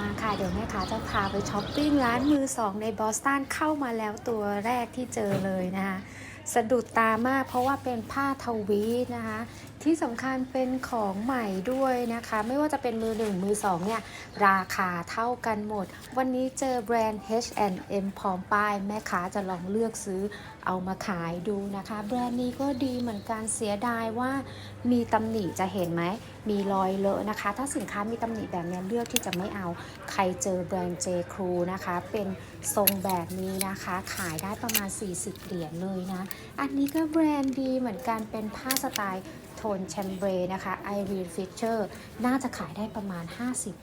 มาค่ะ เดี๋ยวแม่ค้าจะพาไปช้อปปิ้งร้านมือสองในบอสตันเข้ามาแล้วตัวแรกที่เจอเลยนะคะ สะดุดตามากเพราะว่าเป็นผ้าทวีนะคะ ที่สำคัญเป็นของใหม่ด้วยนะคะ ไม่ว่าจะเป็นมือหนึ่งมือสองเนี่ย ราคาเท่ากันหมด วันนี้เจอแบรนด์ H&M พร้อมป้าย แม่ค้าจะลองเลือกซื้อเอามาขายดูนะคะ แบรนด์นี้ก็ดีเหมือนกันเสียดายว่ามีตำหนิจะเห็นไหม มีรอยเลอะนะคะ ถ้าสินค้ามีตำหนิแบบนี้เลือกที่จะไม่เอาใครเจอแบรนด์ J. Crew นะคะ เป็นทรงแบบนี้นะคะ ขายได้ประมาณ 40 เหรียญเลยนะ อันนี้ก็แบรนด์ดีเหมือนกันเป็นผ้าสไตล์ นแชมเบรนะคะ Irene Fisher น่าจะขายได้ประมาณ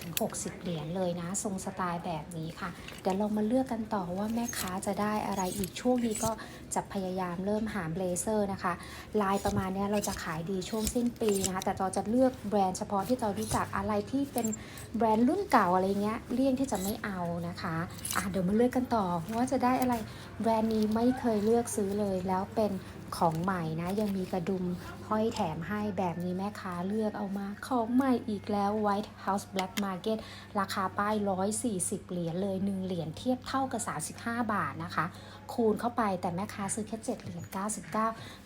50-60 เหรียญเลยนะ ทรงสไตล์แบบนี้ค่ะ เดี๋ยวเรามาเลือกกันต่อว่าแม่ค้าจะได้อะไรอีกช่วงนี้ก็จะพยายามเริ่มหาเบลเซอร์นะคะ ลายประมาณนี้เราจะขายดีช่วงสิ้นปีนะคะ แต่เราจะเลือกแบรนด์เฉพาะที่เรารู้จักอะไรที่เป็นแบรนด์รุ่นเก่าอะไรเงี้ยเลี่ยงที่จะไม่เอานะคะอะเดี๋ยวมาเลือกกันต่อว่าจะได้อะไรแบรนด์นี้ไม่เคยเลือกซื้อเลยแล้วเป็น ของใหม่นะ ยังมีกระดุมห้อยแถมให้แบบนี้แม่ค้าเลือกเอามาของใหม่อีกแล้ว White House Black Market ราคาป้าย 140 เหรียญเลย 1 เหรียญเทียบเท่ากับ 35 บาทนะคะ คูณเข้าไปแต่แม่ค้าซื้อแค่ 7 เหรียญ 99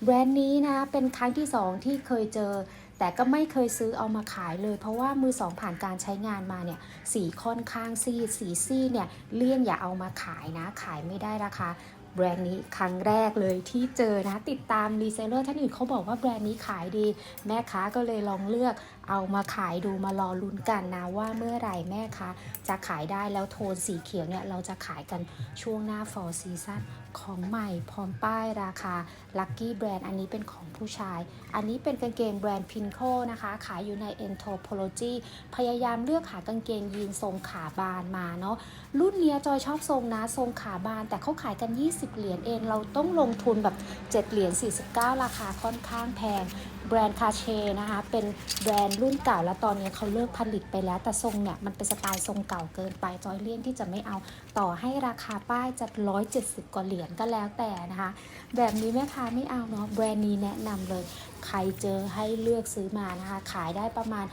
แบรนด์นี้นะ เป็นครั้งที่ 2 ที่เคยเจอ แต่ก็ไม่เคยซื้อเอามาขายเลย เพราะว่ามือสองผ่านการใช้งานมาเนี่ยสีค่อนข้างซีดสีซีเนี่ยเลี่ยงอย่าเอามาขายนะขายไม่ได้ราคา แบรนด์นี้ครั้งแรกเลยที่เจอนะ ติดตามรีเซลเลอร์ท่านอื่นเขาบอกว่าแบรนด์นี้ขายดี แม่ค้าก็เลยลองเลือก เอามาขายดูมารอลุ้นกันนะว่าเมื่อไหร่แม่ค้าจะขายได้แล้วโทนสีเขียวเนี่ยเราจะขายกันช่วงหน้า fall season ของใหม่พร้อมป้ายราคา Lucky Brand อันนี้เป็นของผู้ชาย อันนี้เป็นกางเกงแบรนด์ Pinko นะคะ ขายอยู่ใน Anthropology พยายามเลือกหากางเกงยีนทรงขาบานมาเนาะรุ่นเนี้ยจอยชอบทรงนะ ทรงขาบาน แต่เขาขายกัน 20 เหรียญเอง เราต้องลงทุนแบบ 7 เหรียญ49 ราคาค่อนข้างแพง แบรนด์คาเชนะคะ เป็นแบรนด์รุ่นเก่าแล้วตอนนี้เขาเลิกผลิตไปแล้ว แต่ทรงเนี่ยมันเป็นสไตล์ทรงเก่าเกินไปจอยเลี่ยงที่จะไม่เอาต่อให้ราคาป้ายจะ 170 กว่าเหรียญก็แล้วแต่นะคะ แบบนี้แม่ค้าไม่เอาเนาะแบรนด์นี้แนะนำเลย ใครเจอให้เลือกซื้อมานะคะ ขายได้ประมาณ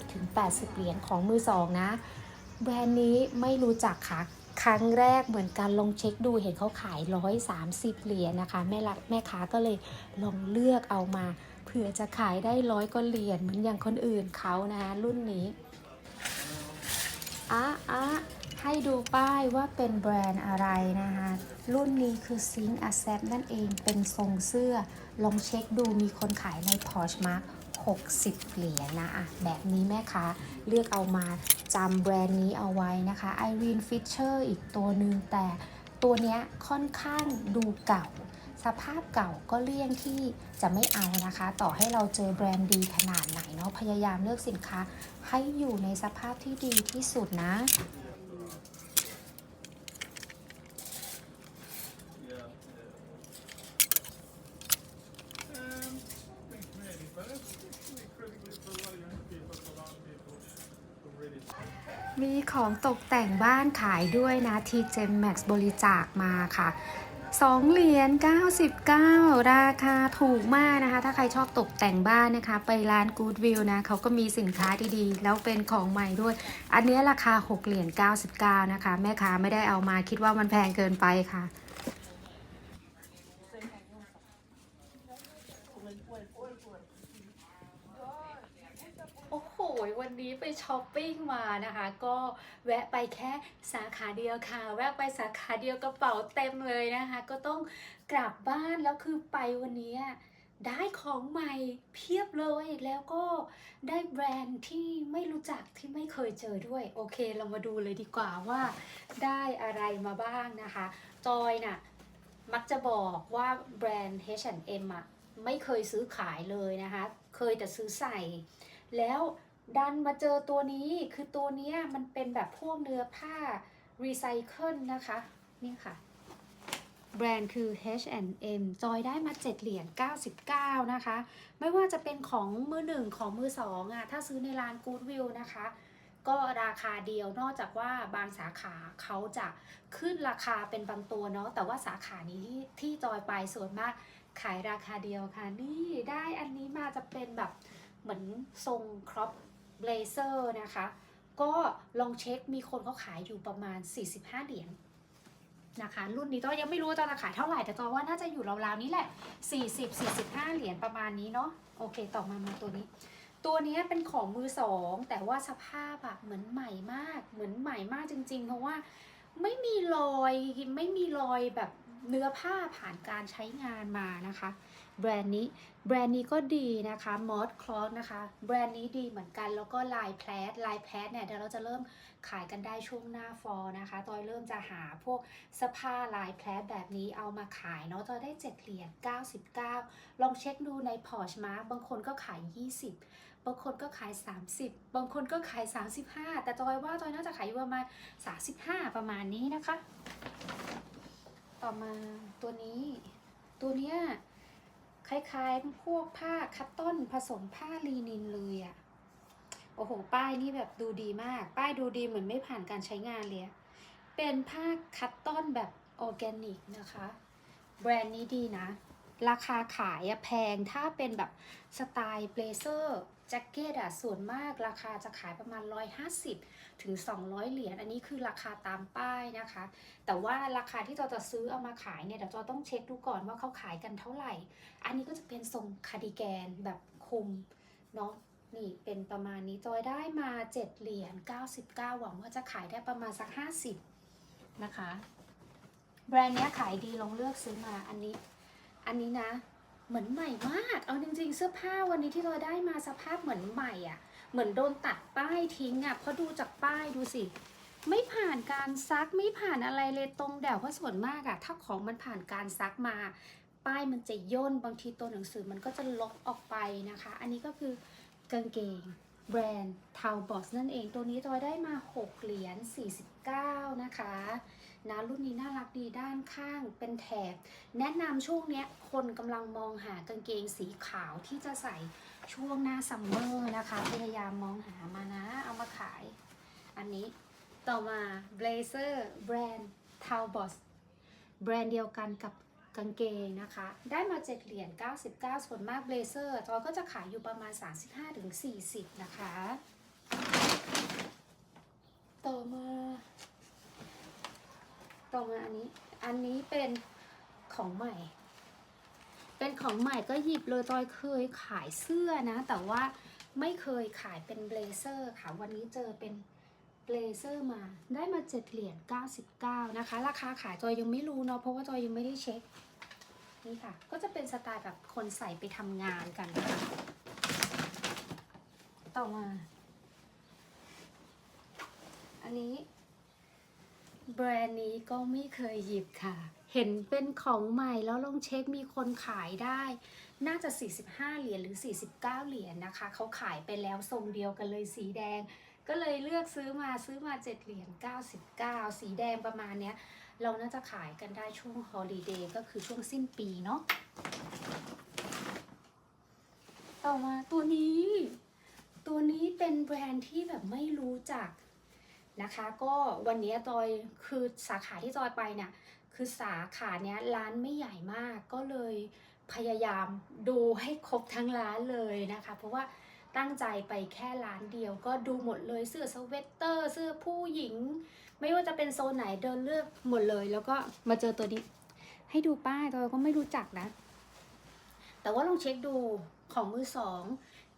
50-80 เหรียญของมือสองนะ แบรนด์นี้ไม่รู้จักค่ะครั้งแรกเหมือนกันลองเช็คดูเห็นเขาขาย 130 เหรียญนะคะ แม่รักแม่ค้าก็เลยลองเลือกเอามา เผื่อจะขายได้ร้อยกว่าเหรียญเหมือนอย่างคนอื่นเขานะคะรุ่นนี้อะอะให้ดูป้ายว่าเป็นแบรนด์อะไรนะคะ รุ่นนี้คือ Sing a c e p t นั่นเองเป็นทรงเสื้อ ลองเช็คดูมีคนขายใน Poshmark 60 เหรียญนะอะแบบนี้แม่ค้าเลือกเอามาจำแบรนด์นี้เอาไว้นะคะ Irene Fisher อีกตัวหนึ่งแต่ตัวเนี้ยค่อนข้างดูเก่า สภาพเก่าก็เลี่ยงที่จะไม่เอานะคะ ต่อให้เราเจอแบรนด์ดีขนาดไหนเนาะพยายามเลือกสินค้าให้อยู่ในสภาพที่ดีที่สุดนะมีของตกแต่งบ้านขายด้วยนะที่เจมแม็กซ์บริจาคมาค่ะ 2 เหรียญ99 ราคาถูกมากนะคะ ถ้าใครชอบตกแต่งบ้านนะคะ ไปร้าน Goodwill นะเขาก็มีสินค้าดีๆ แล้วเป็นของใหม่ด้วย อันนี้ราคา 6 เหรียญ99 นะคะ แม่ค้าไม่ได้เอามาคิดว่ามันแพงเกินไปค่ะ โอ้โหวันนี้ไปช้อปปิ้งมานะคะ ก็แวะไปแค่สาขาเดียวค่ะ แวะไปสาขาเดียวกระเป๋าเต็มเลยนะคะ ก็ต้องกลับบ้านแล้วคือไปวันนี้ได้ของใหม่เพียบเลยแล้วก็ได้แบรนด์ที่ไม่รู้จักที่ไม่เคยเจอด้วย โอเคเรามาดูเลยดีกว่าว่าได้อะไรมาบ้างนะคะ จอยน่ะมักจะบอกว่าแบรนด์ H&M อะไม่เคยซื้อขายเลยนะคะ เคยแต่ซื้อใส่ แล้ว ดันมาเจอตัวนี้คือตัวเนี้ยมันเป็นแบบพวกเนื้อผ้ารีไซเคิลนะคะ นี่ค่ะ แบรนด์คือ H&M จอยได้มา 7 เหรียญ 99 นะคะ ไม่ว่าจะเป็นของมือหนึ่งของมือสองอะถ้าซื้อในร้าน Goodwill นะคะ ก็ราคาเดียวนอกจากว่าบางสาขาเขาจะขึ้นราคาเป็นบางตัวเนาะแต่ว่าสาขานี้ที่ที่จอยไปส่วนมากขายราคาเดียวค่ะ นี่ได้อันนี้มาจะเป็นแบบเหมือนทรงครอป เลเซอร์นะคะ ก็ลองเช็คมีคนเขาขายอยู่ประมาณ 45 เหรียญนะคะ รุ่นนี้ตัวยังไม่รู้ว่าจะขายเท่าไหร่ แต่ตัวว่าน่าจะอยู่ราวๆนี้แหละ 40 45 เหรียญประมาณนี้เนาะโอเค ต่อมามาตัวนี้ ตัวนี้เป็นของมือสอง แต่ว่าสภาพอะเหมือนใหม่มาก เหมือนใหม่มากจริง ๆ เพราะว่าไม่มีรอยไม่มีรอยแบบเนื้อผ้าผ่านการใช้งานมานะคะ แบรนด์นี้แบรนด์นี้ก็ดีนะคะมอสคลอสนะคะแบรนด์นี้ดีเหมือนกันแล้วก็ลายแพลสลายแพลสเนี่ยเดี๋ยวเราจะเริ่มขายกันได้ช่วงหน้าฟอลนะคะ ตอยเริ่มจะหาพวกสผ้าลายแพลสแบบนี้เอามาขายเนาะตอยได้7เหรียญ99 ลองเช็คดูในพอร์ชมาร์กบางคนก็ขาย 20 บางคนก็ขาย 30 บางคนก็ขาย 35 แต่จอยว่าจอยน่าจะขายอยู่ประมาณ35 ประมาณนี้นะคะ ต่อมาตัวนี้ตัวเนี้ย คล้ายๆ พวกผ้าคัตตอนผสมผ้าลีนินเลยอะโอ้โห ป้ายนี่แบบดูดีมาก ป้ายดูดีเหมือนไม่ผ่านการใช้งานเลย เป็นผ้าคัตตอนแบบออร์แกนิกนะคะ แบรนด์นี้ดีนะ ราคาขายแพงถ้าเป็นแบบสไตล์เบลเซอร์ แจ็คเก็ตอะส่วนมากราคาจะขายประมาณ 150 ถึง 200 เหรียญอันนี้คือราคาตามป้ายนะคะ แต่ว่าราคาที่เราจะซื้อเอามาขายเนี่ยเดี๋ยวเราต้องเช็คดูก่อนว่าเขาขายกันเท่าไหร่ อันนี้ก็จะเป็นทรงคาร์ดิแกนแบบคุมเนาะนี่เป็นประมาณนี้จอยได้มา7เหรียญ99 หวังว่าจะขายได้ประมาณสัก 50 นะคะ แบรนด์เนี้ยขายดีลองเลือกซื้อมาอันนี้ อันนี้นะ เหมือนใหม่มาก เอาจริง ๆ เสื้อผ้าวันนี้ที่เราได้มาสภาพเหมือนใหม่อะ่ะ เหมือนโดนตัดป้ายทิ้งอะ่ะเพราะดูจากป้ายดูสิ ไม่ผ่านการซักไม่ผ่านอะไรเลยตรงแดวเพราะส่วนมากอะ่ะถ้าของมันผ่านการซักมา ป้ายมันจะย่นบางทีตัวหนังสือมันก็จะลบออกไปนะคะ อันนี้ก็คือกางเกงแบรนด์ทาวบอสนั่นเองตัวนี้จอยได้มา 6 เหรียญ49 นะคะ นะรุ่นนี้น่ารักดีด้านข้างเป็นแถบ แนะนำช่วงเนี้ยคนกำลังมองหากางเกงสีขาวที่จะใส่ช่วงหน้าซัมเมอร์นะคะพยายามมองหามานะ เอามาขาย อันนี้ต่อมา Blazer แบรนด์ t a l b o s แบรนด์เดียวกันกับกางเกงนะคะ ได้มา7เหรียญ99 ส่วนมาก Blazer จอยก็จะขายอยู่ประมาณ 35-40 นะคะ ต่อมา ต่อมาอันนี้ อันนี้เป็นของใหม่ เป็นของใหม่ก็หยิบเลยตอยเคยขายเสื้อนะ แต่ว่าไม่เคยขายเป็นเบลเซอร์ค่ะ วันนี้เจอเป็นเบลเซอร์มา ได้มา7เหรียญ99นะคะ ราคาขายจอยยังไม่รู้เนาะ เพราะว่าจอยยังไม่ได้เช็ค นี่ค่ะ ก็จะเป็นสไตล์แบบคนใส่ไปทำงานกันนะคะต่อมา อันนี้ แบรนด์นี้ก็ไม่เคยหยิบค่ะ เห็นเป็นของใหม่แล้วลองเช็คมีคนขายได้ น่าจะ 45 เหรียญหรือ 49 เหรียญนะคะ เขาขายไปแล้วทรงเดียวกันเลยสีแดง ก็เลยเลือกซื้อมาซื้อมา 7 เหรียญ 99 สีแดงประมาณเนี้ย เราน่าจะขายกันได้ช่วงฮอลิเดย์ก็คือช่วงสิ้นปีเนาะ ต่อมาตัวนี้ ตัวนี้เป็นแบรนด์ที่แบบไม่รู้จัก นะคะ ก็วันนี้จอยคือสาขาที่จอยไปเนี่ยคือสาขาเนี้ยร้านไม่ใหญ่มากก็เลยพยายามดูให้ครบทั้งร้านเลยนะคะ เพราะว่าตั้งใจไปแค่ร้านเดียวก็ดูหมดเลยเสื้อสเวตเตอร์เสื้อผู้หญิง ไม่ว่าจะเป็นโซนไหนเดินเลือกหมดเลย แล้วก็มาเจอตัวนี้ ให้ดูป้ายจอยก็ไม่รู้จักนะ แต่ว่าลองเช็คดูของมือสอง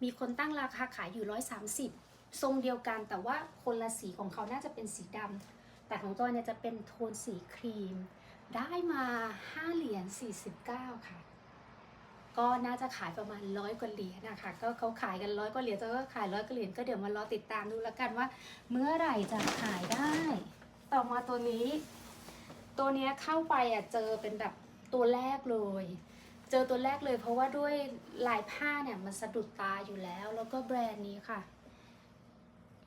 มีคนตั้งราคาขายอยู่130 ทรงเดียวกันแต่ว่าคนละสีของเขาน่าจะเป็นสีดำแต่ของจอยเนี่ยจะเป็นโทนสีครีม ได้มา5เหรียญ49 ค่ะ ก็น่าจะขายประมาณร้อยกว่าเหรียญนะคะก็เขาขายกันร้อยกว่าเหรียญจอยก็ขายร้อยกว่าเหรียญก็เดี๋ยวมารอติดตามดูแล้วกันว่า เมื่อไหร่จะขายได้ ต่อมาตัวนี้ ตัวเนี้ยเข้าไปอะเจอเป็นแบบตัวแรกเลยเจอตัวแรกเลยเพราะว่าด้วยลายผ้าเนี่ยมันสะดุดตาอยู่แล้ว แล้วก็แบรนด์นี้ค่ะ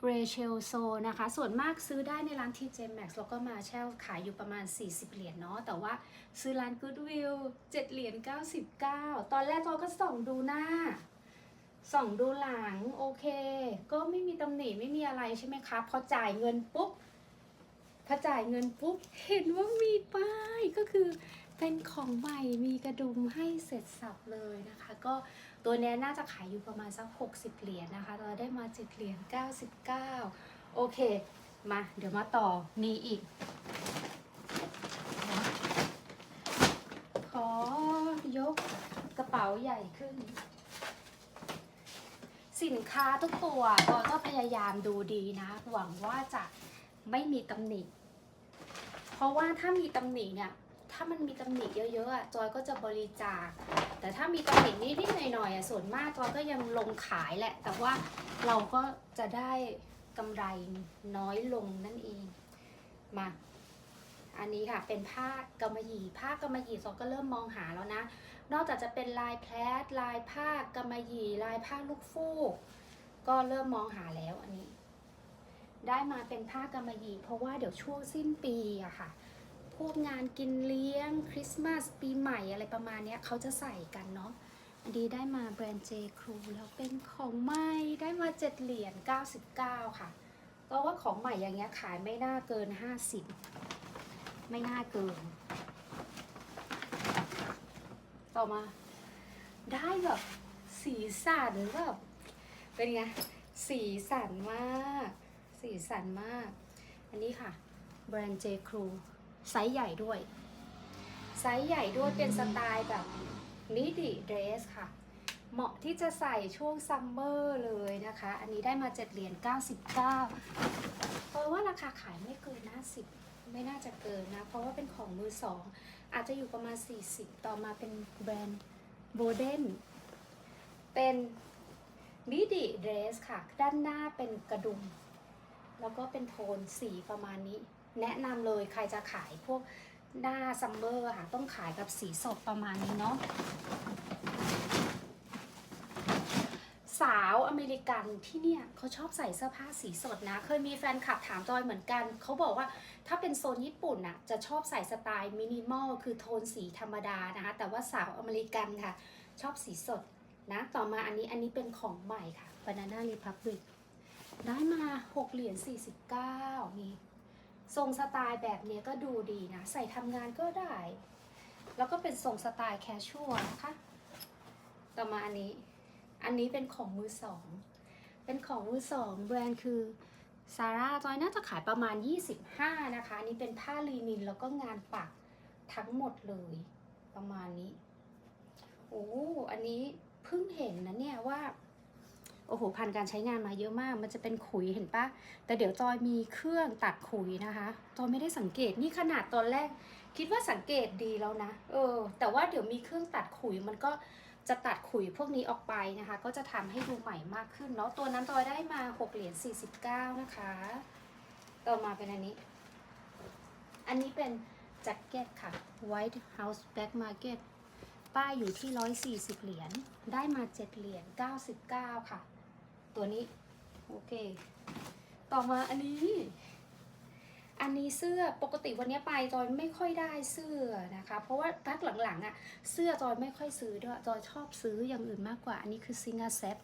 r a c h e l s o นะคะ ส่วนมากซื้อได้ในร้าน TJ Maxx แล้วก็มาเชลขายอยู่ประมาณ 40 เหรียญเนาะ แต่ว่าซื้อร้าน Goodwill 7 เหรียญ 99 ตอนแรกเราก็ส่องดูหน้า ส่องดูหลัง โอเค ก็ไม่มีตำหนิไม่มีอะไรใช่ไหมคะ พอจ่ายเงินปุ๊บ พอจ่ายเงินปุ๊บ เห็นว่ามีป้ายก็คือเป็นของใหม่มีกระดุมให้เสร็จสับเลยนะคะ ก็ ตัวนี้น่าจะขายอยู่ประมาณสัก 60 เหรียญนะคะ เราได้มา7เหรียญ99 โอเค มาเดี๋ยวมาต่อมีอีก ขอยกกระเป๋าใหญ่ขึ้น สินค้าทุกตัวก็ก็พยายามดูดีนะ หวังว่าจะไม่มีตำหนิ เพราะว่าถ้ามีตำหนิเนี่ย ถ้ามันมีตำหนิเยอะๆอะจอยก็จะบริจาค แต่ถ้ามีตำหนินิดๆหน่อยๆอะส่วนมากจอยก็ยังลงขายแหละ แต่ว่าเราก็จะได้กำไรน้อยลงนั่นเองมาอันนี้ค่ะเป็นผ้ากำมะหยี่ผ้ากำมะหยี่จอก็เริ่มมองหาแล้วนะ นอกจากจะเป็นลายแพลทลายผ้ากำมะหยี่ลายผ้าลูกฟูก ก็เริ่มมองหาแล้วอันนี้ ได้มาเป็นผ้ากำมะหยี่เพราะว่าเดี๋ยวช่วงสิ้นปีอะค่ะ วกงานกินเลี้ยง คริสต์มาสปีใหม่อะไรประมาณนี้เขาจะใส่กันเนาะอันนี้ได้มาแบรนด์ J. Crew แล้วเป็นของใหม่ได้มา7เหรียญ99 ค่ะ ก็ว่าของใหม่อย่างเงี้ยขายไม่น่าเกิน 50 ไม่น่าเกิน ต่อมา ได้แบบสีสันแบบเป็นไงสีสันมาก สีสันมาก อันนี้ค่ะแบรนด์ J. Crew ไซส์ใหญ่ด้วย ไซส์ใหญ่ด้วยเป็นสไตล์แบบมิดิเดรสค่ะ เหมาะที่จะใส่ช่วงซัมเมอร์เลยนะคะ อันนี้ได้มา7เหรียญ99เพราะว่าราคาขายไม่เกิน50ไม่น่าจะเกินนะ เพราะว่าเป็นของมือสอง อาจจะอยู่ประมาณ 40 ต่อมาเป็นแบรนด์โบเดนเป็นมิดิเดรสค่ะ ด้านหน้าเป็นกระดุม แล้วก็เป็นโทนสีประมาณนี้ แนะนำเลยใครจะขายพวกหน้าซัมเมอร์ค่ะ ต้องขายกับสีสดประมาณนี้เนาะสาวอเมริกันที่เนี่ยเขาชอบใส่เสื้อผ้าสีสดนะ เคยมีแฟนคลับถามจอยเหมือนกัน เขาบอกว่าถ้าเป็นโซนญี่ปุ่นน่ะจะชอบใส่สไตล์มินิมอลคือโทนสีธรรมดานะคะ แต่ว่าสาวอเมริกันค่ะ ชอบสีสดนะ ต่อมาอันนี้อันนี้เป็นของใหม่ค่ะ Banana Republic ได้มา 6 เหรียญ49นี่ ทรงสไตล์แบบนี้ก็ดูดีนะ ใส่ทำงานก็ได้ แล้วก็เป็นทรงสไตล์แคชชวลนะคะ ต่อมาอันนี้ อันนี้เป็นของมือสอง เป็นของมือสองแบรนด์คือซาร่าจอยน่าจะขายประมาณ 25 นะคะ อันนี้เป็นผ้าลีนินแล้วก็งานปักทั้งหมดเลย ประมาณนี้ โอ้ อันนี้เพิ่งเห็นนะเนี่ยว่า โอ้โหผ่านการใช้งานมาเยอะมาก มันจะเป็นขุยเห็นปะแต่เดี๋ยวจอยมีเครื่องตัดขุยนะคะจอยไม่ได้สังเกตนี่ขนาดตอนแรก คิดว่าสังเกตดีแล้วนะเออ แต่ว่าเดี๋ยวมีเครื่องตัดขุยมันก็จะตัดขุยพวกนี้ออกไปนะคะ ก็จะทำให้ดูใหม่มากขึ้นเนาะตัวนั้นจอยได้มา6เหรียญ49 นะคะต่อมาเป็นอันนี้ อันนี้เป็นแจ็คเก็ตค่ะ White House Black Market ป้ายอยู่ที่ 140 เหรียญ ได้มา 7 เหรียญ 99 ค่ะ ตัวนี้ โอเค ต่อมาอันนี้ อันนี้เสื้อปกติวันนี้ไปจอยไม่ค่อยได้เสื้อนะคะ เพราะว่าพักหลังๆอะเสื้อจอยไม่ค่อยซื้อด้วยจอยชอบซื้ออย่างอื่นมากกว่า อันนี้คือซิง a เซ t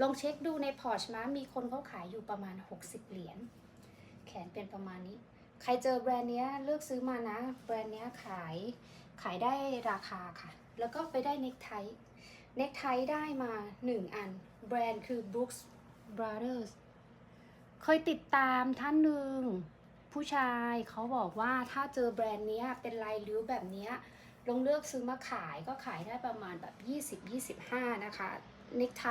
ลองเช็คดูในพอร์ชมามีคนเขาขายอยู่ประมาณ 60 เหรียญแขนเป็นประมาณนี้ ใครเจอแบรนด์เนี้ยเลือกซื้อมานะ แบรนด์เนี้ยขายขายได้ราคาค่ะ แล้วก็ไปได้เน็กไทเน็กไทได้มา 1 อัน แบรนด์คือ Brooks Brothers เคยติดตามท่านหนึ่งผู้ชายเขาบอกว่าถ้าเจอแบรนด์นี้เป็นลายริ้วแบบนี้ลองเลือกซื้อมาขายก็ขายได้ประมาณแบบ 20-25 นะคะเน็กไท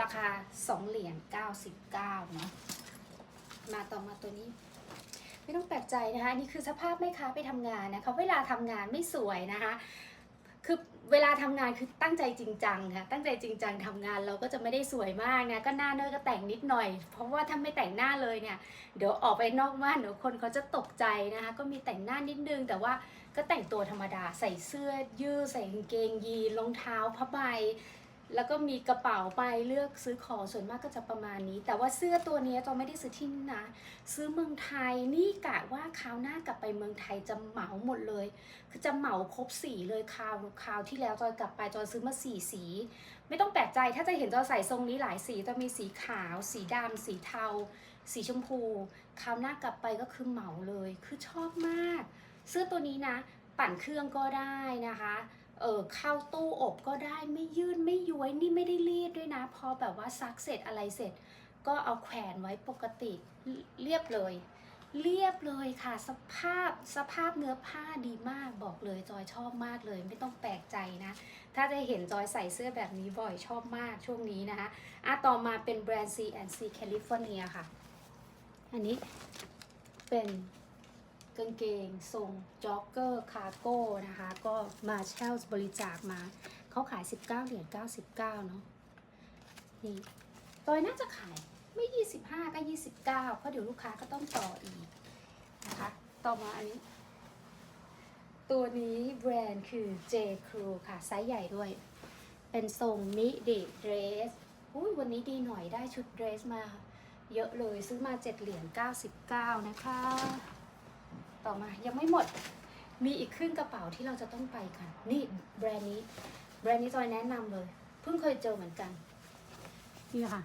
ราคา 2 เหรียญ99 เนาะมาต่อมาตัวนี้ ไม่ต้องแปลกใจนะคะ นี่คือสภาพแม่ค้าไปทำงานนะคะ เวลาทำงานไม่สวยนะคะ คือเวลาทำงานคือตั้งใจจริงจังค่ะตั้งใจจริงจังทำงานเราก็จะไม่ได้สวยมากนะก็หน้าเนื้อก็แต่งนิดหน่อย เพราะว่าถ้าไม่แต่งหน้าเลยเนี่ยเดี๋ยวออกไปนอกบ้านเดี๋ยวคนเขาจะตกใจนะคะก็มีแต่งหน้านิดนึง แต่ว่าก็แต่งตัวธรรมดาใส่เสื้อยืดใส่กางเกงยีนรองเท้าผ้าใบ แล้วก็มีกระเป๋าไปเลือกซื้อของส่วนมากก็จะประมาณนี้ แต่ว่าเสื้อตัวนี้จอไม่ได้ซื้อที่นี่นะ ซื้อเมืองไทยนี่กะว่าคราวหน้ากลับไปเมืองไทยจะเหมาหมดเลย คือจะเหมาครบสีเลยคราวคราวที่แล้วจอยกลับไปจอยซื้อมาสี่สี ไม่ต้องแปลกใจถ้าจะเห็นจอยใส่ทรงนี้หลายสีจะมีสีขาว สีดำสีเทา สีชมพูคราวหน้ากลับไปก็คือเหมาเลย คือชอบมาก เสื้อตัวนี้นะ ปั่นเครื่องก็ได้นะคะ เออเข้าตู้อบก็ได้ไม่ยืดไม่ย้วยนี่ไม่ได้รีดด้วยนะ พอแบบว่าซักเสร็จอะไรเสร็จ ก็เอาแขวนไว้ปกติเรียบเลย เรียบเลยค่ะสภาพสภาพเนื้อผ้าดีมากบอกเลยจอยชอบมากเลย ไม่ต้องแปลกใจนะ ถ้าจะเห็นจอยใส่เสื้อแบบนี้บ่อยชอบมากช่วงนี้นะคะอะต่อมาเป็นแบรนด์ C&C California ค่ะ อันนี้เป็น กางเกงทรงจ็อกเกอร์คาร์โก้นะคะ ก็มาเชลบริจาคมาเขาขาย 19เหรียญ99 เนาะนี่จอยน่าจะขายไม่ 25 ก็ 29 เพราะเดี๋ยวลูกค้าก็ต้องต่ออีกนะคะ ต่อมาอันนี้ ตัวนี้แบรนด์คือ J. Crew ค่ะ ไซส์ใหญ่ด้วย เป็นทรงมิดิเดรสอุ้ยวันนี้ดีหน่อยได้ชุดเดรสมา เยอะเลยซื้อมา 7 เหรียญ99 นะคะ ต่อมายังไม่หมด มีอีกครึ่งกระเป๋าที่เราจะต้องไปกัน นี่แบรนด์นี้ แบรนด์นี้จอยแนะนำเลย เพิ่งเคยเจอเหมือนกัน นี่ค่ะ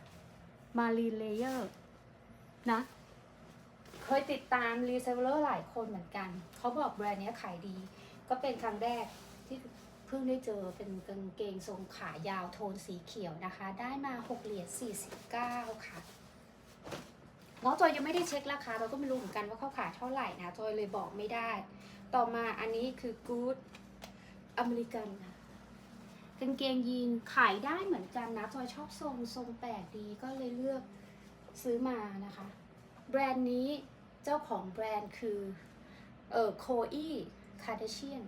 มารีเลเยอร์นะ เคยติดตามรีเซลเลอร์หลายคนเหมือนกัน เขาบอกแบรนด์เนี้ยขายดี ก็เป็นครั้งแรกที่เพิ่งได้เจอเป็นกางเกงทรงขายาวโทนสีเขียวนะคะ ได้มา 6 เหรียญ49 ค่ะ น้องจอยยังไม่ได้เช็คราคาเราก็ไม่รู้เหมือนกันว่าเขาขายเท่าไหร่นะจอยเลยบอกไม่ได้ ต่อมาอันนี้คือ Good อเมริกันค่ะกางเกงยีนขายได้เหมือนกันนะจอยชอบทรงทรงแปลกดีก็เลยเลือกซื้อมานะคะ แบรนด์นี้เจ้าของแบรนด์คือเออโคอีคาร์เดเชียน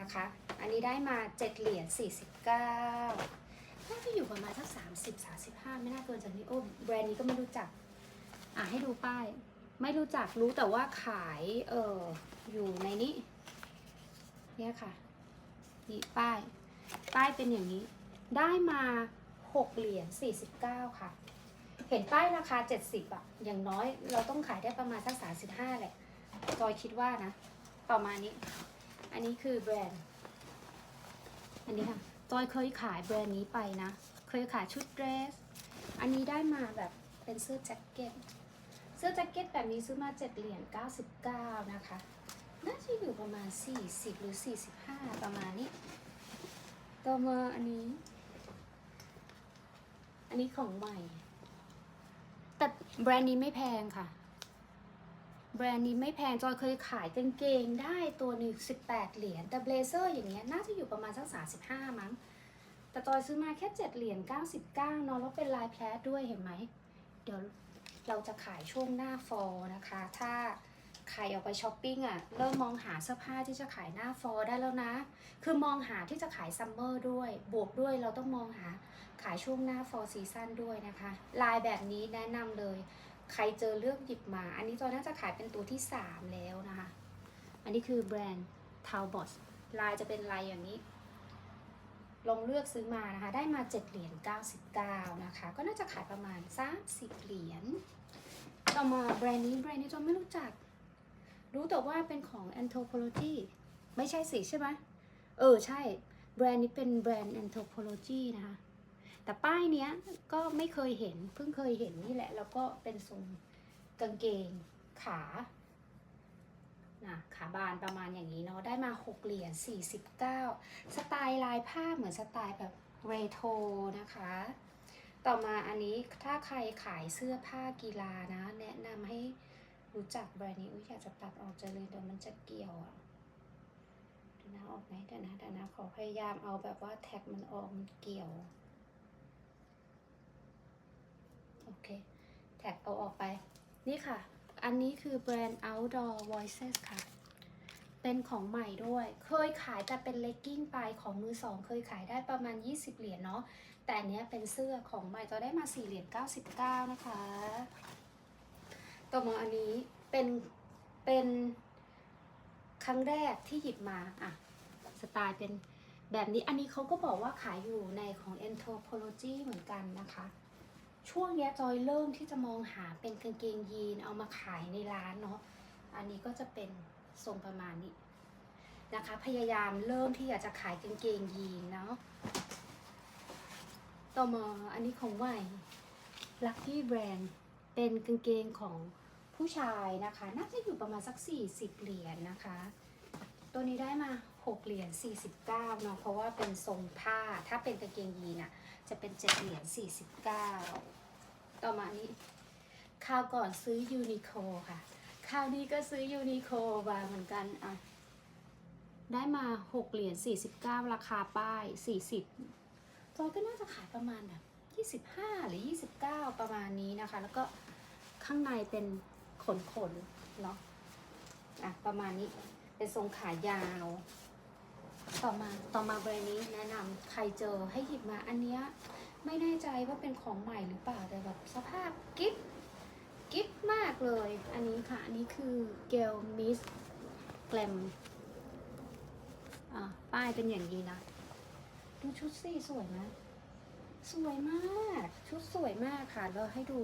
นะคะ อันนี้ได้มา7เหรียญ49น่าจะอยู่ประมาณสัก30 35 ไม่น่าเกินจากนี้โอ้แบรนด์นี้ก็ไม่รู้จัก อะให้ดูป้าย ไม่รู้จักรู้แต่ว่าขายเอออยู่ในนี้ เนี่ยค่ะนี่ป้าย ป้ายเป็นอย่างนี้ ได้มา6เหรียญ49 ค่ะ เห็นป้ายราคา 70อะอย่างน้อยเราต้องขายได้ประมาณสัก35แหละจอยคิดว่านะต่อมานี้ อันนี้คือแบรนด์ อันนี้ค่ะจอยเคยขายแบรนด์นี้ไปนะ เคยขายชุดเดรส อันนี้ได้มาแบบเป็นเสื้อแจ็คเก็ต เสื้อแจ็คเก็ตแบบนี้ซื้อมา 7 เหรียญ99 นะคะ น่าจะอยู่ประมาณ 40 หรือ 45 ประมาณนี้ ต่อมาอันนี้ อันนี้ของใหม่ แต่แบรนด์นี้ไม่แพงค่ะ แบรนด์นี้ไม่แพง จอยเคยขายกางเกงได้ตัวหนึ่ง18 เหรียญ แต่เบลเซอร์อย่างเงี้ยน่าจะอยู่ประมาณสัก35 มั้ง แต่จอยซื้อมาแค่ 7 เหรียญ99เนาะแล้วเป็นลายแพลทด้วยเห็นไหม เดี๋ยว เราจะขายช่วงหน้าฟอลนะคะ ถ้าใครออกไปช้อปปิ้งอะ่ะเริ่มมองหาเสื้อผ้าที่จะขายหน้าฟอลได้แล้วนะ คือมองหาที่จะขายซัมเมอร์ด้วย บวกด้วยเราต้องมองหาขายช่วงหน้าฟอลซีซั่นด้วยนะคะ ลายแบบนี้แนะนำเลย ใครเจอเลือกหยิบมา อันนี้จอยน่าจะขายเป็นตัวที่ 3 แล้วนะคะ อันนี้คือแบรนด์ t a l b o t ลายจะเป็นลายอย่างนี้ ลองเลือกซื้อมานะคะ ได้มา 7 เหรียญ99 นะคะ ก็น่าจะขายประมาณ 30 เหรียญต่อมาแบรนด์นี้แบรนด์นี้จอยไม่รู้จัก รู้แต่ว่าเป็นของ Anthropology ไม่ใช่สิใช่ไหมเออ ใช่ แบรนด์นี้เป็นแบรนด์ Anthropology นะคะ แต่ป้ายเนี้ยก็ไม่เคยเห็น เพิ่งเคยเห็นนี่แหละ แล้วก็เป็นทรงกางเกงขา นะขาบานประมาณอย่างนี้เนาะได้มา 6 เหรียญ49 สไตล์ลายผ้าเหมือนสไตล์แบบเรโทรนะคะ ต่อมาอันนี้ถ้าใครขายเสื้อผ้ากีฬานะ แนะนำให้รู้จักแบรนด์นี้อุ้ยอยากจะตัดออกจะเลยเดี๋ยวมันจะเกี่ยวอะเดูนะออกไหมเดี๋ยวนะเดี๋ยวนะขอพยายามเอาแบบว่าแท็กมันออกมันเกี่ยวโอเคแท็กเอาออกไปนี่ค่ะ อันนี้คือแบรนด์ Outdoor Voices ค่ะ เป็นของใหม่ด้วย เคยขายแต่เป็นเลกกิ้งไปของมือสอง เคยขายได้ประมาณ 20 เหรียญเนาะ แต่อันเนี้ยเป็นเสื้อของใหม่จะได้มา 4 เหรียญ99 นะคะ ต่อมาอันนี้เป็น เป็นครั้งแรกที่หยิบมาอะสไตล์เป็นแบบนี้ อันนี้เขาก็บอกว่าขายอยู่ในของ Anthropology เหมือนกันนะคะ ช่วงนี้จอยเริ่มที่จะมองหาเป็นกางเกงยีนเอามาขายในร้านเนาะ อันนี้ก็จะเป็นทรงประมาณนี้นะคะ พยายามเริ่มที่อยากจะขายกางเกงยีนเนาะ ต่อมาอันนี้ของใหม่ Lucky Brand เป็นกางเกงของผู้ชายนะคะ น่าจะอยู่ประมาณสัก 40 เหรียญนะคะ ตัวนี้ได้มา 6 เหรียญ49เนาะ เพราะว่าเป็นทรงผ้า ถ้าเป็นกางเกงยีนอะ จะเป็น7เหรียญ49ต่อมานี้คราวก่อนซื้อยูนิโคค่ะคราวนี้ก็ซื้อยูนิโคมาเหมือนกันอะได้มา6เหรียญ49ราคาป้าย40จอยก็น่าจะขายประมาณแบบ25หรือ29ประมาณนี้นะคะ แล้วก็ข้างในเป็นขนขนๆเนาะอะประมาณนี้เป็นทรงขายาว ต่อมาต่อมาแบรนด์นี้แนะนำใครเจอให้หยิบมาอันเนี้ยไม่แน่ใจว่าเป็นของใหม่หรือเปล่าแต่แบบสภาพกิ๊บกิ๊บมากเลย อันนี้ค่ะ อันนี้คือเกลมิสแกลมอะป้ายเป็นอย่างนี้นะ ดูชุดสิสวยไหมสวยมาก ชุดสวยมากค่ะแล้วให้ดู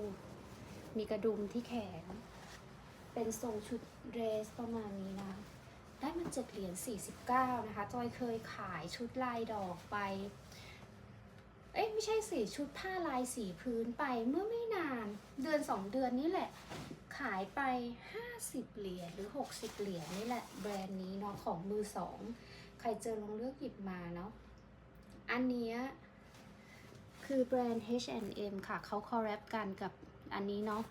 มีกระดุมที่แขน เป็นทรงชุดเรสประมาณนี้นะ ได้มาเจ็ดเหรียญ49 นะคะ จอยเคยขายชุดลายดอกไป เอ้ยไม่ใช่สิชุดผ้าลายสีพื้นไปเมื่อไม่นานเดือน 2 เดือนนี่แหละ ขายไป 50 เหรียญหรือ 60 เหรียญนี่แหละแบรนด์นี้เนาะของมือสองใครเจอลองเลือกหยิบมาเนาะ อันเนี้ยคือแบรนด์ H&M ค่ะ เขาคอลแรบกันกับอันนี้เนาะ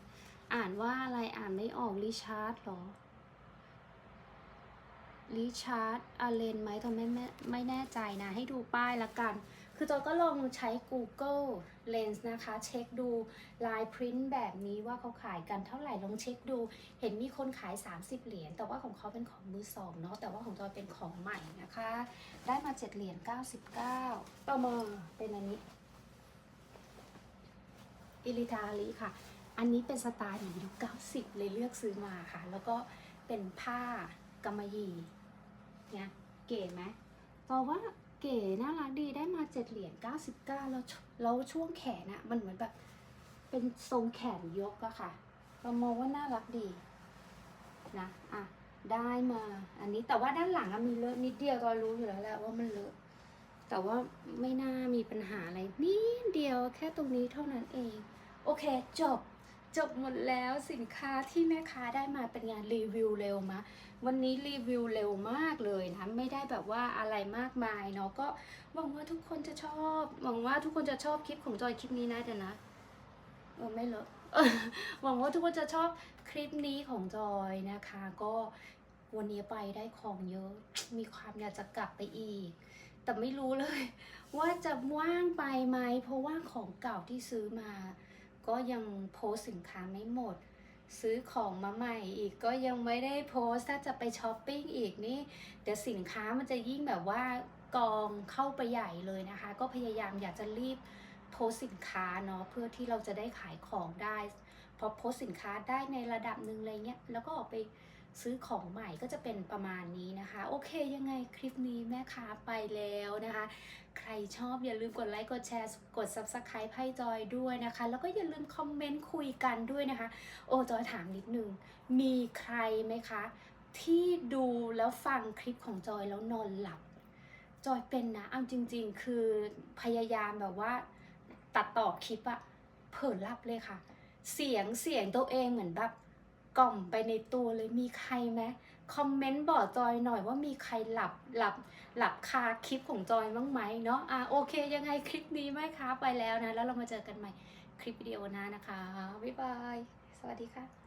อ่านว่าอะไรอ่านไม่ออกริชาร์ดหรอ ริชาร์ดอาเลนไหมตอนไม่ไม่ไม่แน่ใจนะ ให้ดูป้ายละกัน คือจอยก็ลองใช้ Google Lens นะคะ เช็คดูลายพริ้นแบบนี้ว่าเขาขายกันเท่าไหร่ลองเช็คดู เห็นมีคนขาย 30 เหรียญแต่ว่าของเขาเป็นของมือสองเนาะแต่ว่าของจอยเป็นของใหม่นะคะ ได้มา 7 เหรียญ99 ต่อมาเป็นอันนี้อิลิทาลีค่ะ อันนี้เป็นสไตล์ของยุค90 เลยเลือกซื้อมาค่ะ แล้วก็เป็นผ้ากำมะหยี่ เนี่ยเก๋ไหมตอบว่าเก๋น่ารักดีได้มา7เหรียญ99แล้วแล้วช่วงแขนอะมันเหมือนแบบเป็นทรงแขนยกอะค่ะเรามองว่าน่ารักดีนะอะได้มาอันนี้แต่ว่าด้านหลังอะมีเลอะนิดเดียวก็รู้อยู่แล้วแหละว่ามันเลอะแต่ว่าไม่น่ามีปัญหาอะไรนิดเดียวแค่ตรงนี้เท่านั้นเอง โอเคจบ จบหมดแล้วสินค้าที่แม่ค้าได้มาเป็นงานรีวิวเร็วมะ วันนี้รีวิวเร็วมากเลยนะ ไม่ได้แบบว่าอะไรมากมายเนาะก็หวังว่าทุกคนจะชอบหวังว่าทุกคนจะชอบคลิปของจอยคลิปนี้นะเดี๋ยวนะเออไม่เลอะหวังว่าทุกคนจะชอบคลิปนี้ของจอยนะคะ ก็วันนี้ไปได้ของเยอะ มีความอยากจะกลับไปอีก แต่ไม่รู้เลย ว่าจะว่างไปไหมเพราะว่าของเก่าที่ซื้อมา ก็ยังโพสสินค้าไม่หมด ซื้อของมาใหม่อีกก็ยังไม่ได้โพสถ้าจะไปช้อปปิ้งอีกนี่เดี๋ยวสินค้ามันจะยิ่งแบบว่ากองเข้าไปใหญ่เลยนะคะ ก็พยายามอยากจะรีบโพสสินค้าเนาะเพื่อที่เราจะได้ขายของได้ พอโพสสินค้าได้ในระดับหนึ่งอะไรเงี้ยแล้วก็ออกไปซื้อของใหม่ก็จะเป็นประมาณนี้นะคะ โอเคยังไงคลิปนี้แม่ค้าไปแล้วนะคะ ใครชอบอย่าลืมกดไลค์กดแชร์กด subscribe ให้จอยด้วยนะคะ แล้วก็อย่าลืมคอมเมนต์คุยกันด้วยนะคะ โอ้จอยถามนิดนึง มีใครไหมคะ ที่ดูแล้วฟังคลิปของจอยแล้วนอนหลับ จอยเป็นนะเอาจริง ๆ คือพยายามแบบว่า ตัดต่อคลิปอะเผลอหลับเลยค่ะ เสียงเสียงตัวเองเหมือนแบบกล่อมไปในตัวเลยมีใครไหมคอมเมนต์บอกจอยหน่อยว่ามีใครหลับหลับหลับคาคลิปของจอยบ้างไหมเนาะอะโอเค ยังไงคลิปนี้ไหมคะไปแล้วนะ แล้วเรามาเจอกันใหม่คลิปวิดีโอหน้านะคะ บ๊ายบาย สวัสดีค่ะ